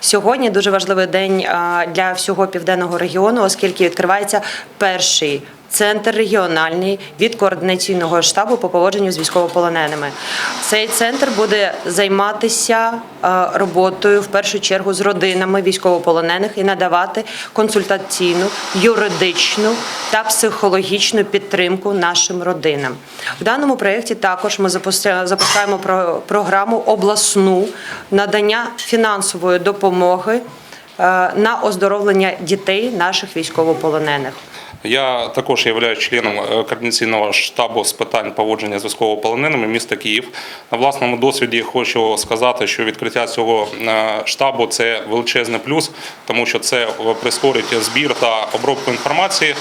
Сьогодні дуже важливий день для всього південного регіону, оскільки відкривається перший. Центр регіональний від координаційного штабу по поводженню з військовополоненими. Цей центр буде займатися е, роботою в першу чергу з родинами військовополонених і надавати консультаційну, юридичну та психологічну підтримку нашим родинам. В даному проєкті також ми запускаємо про- програму обласну надання фінансової допомоги е, на оздоровлення дітей наших військовополонених. Я також є членом е, координаційного штабу з питань поводження з військовополоненими міста Київ. На власному досвіді хочу сказати, що відкриття цього е, штабу це величезний плюс, тому що це прискорить збір та обробку інформації,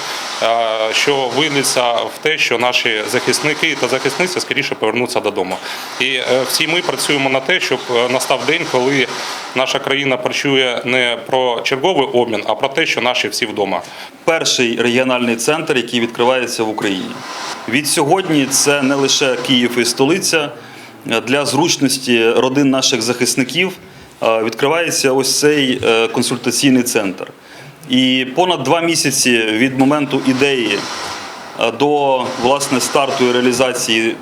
е, що виліться в те, що наші захисники та захисниці скоріше повернуться додому. І е, всі ми працюємо на те, щоб е, настав день, коли наша країна почує не про черговий обмін, а про те, що наші всі вдома. перший регіональний центр, який відкривається в Україні. Від сьогодні це не лише Київ і столиця. Для зручності родин наших захисників відкривається ось цей е, консультаційний центр. І понад два місяці від моменту ідеї до власне старту і реалізації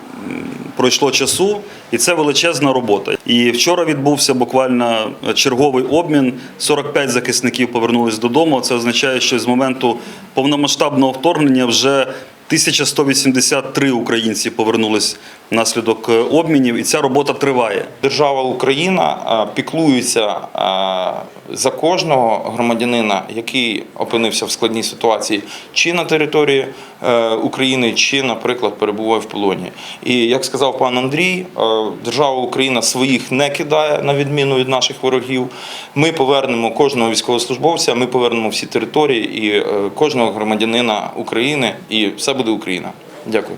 пройшло часу, і це величезна робота. І вчора відбувся буквально черговий обмін. 45 захисників повернулись додому. Це означає, що з моменту повномасштабного вторгнення вже 1183 українці повернулись внаслідок е, обмінів, і ця робота триває. Держава Україна е, піклується е, за кожного громадянина, який опинився в складній ситуації, чи на території України, чи, наприклад, перебуває в полоні. І як сказав пан Андрій, держава Україна своїх не кидає на відміну від наших ворогів. Ми повернемо кожного військовослужбовця, ми повернемо всі території і кожного громадянина України, і все буде Україна. Дякую.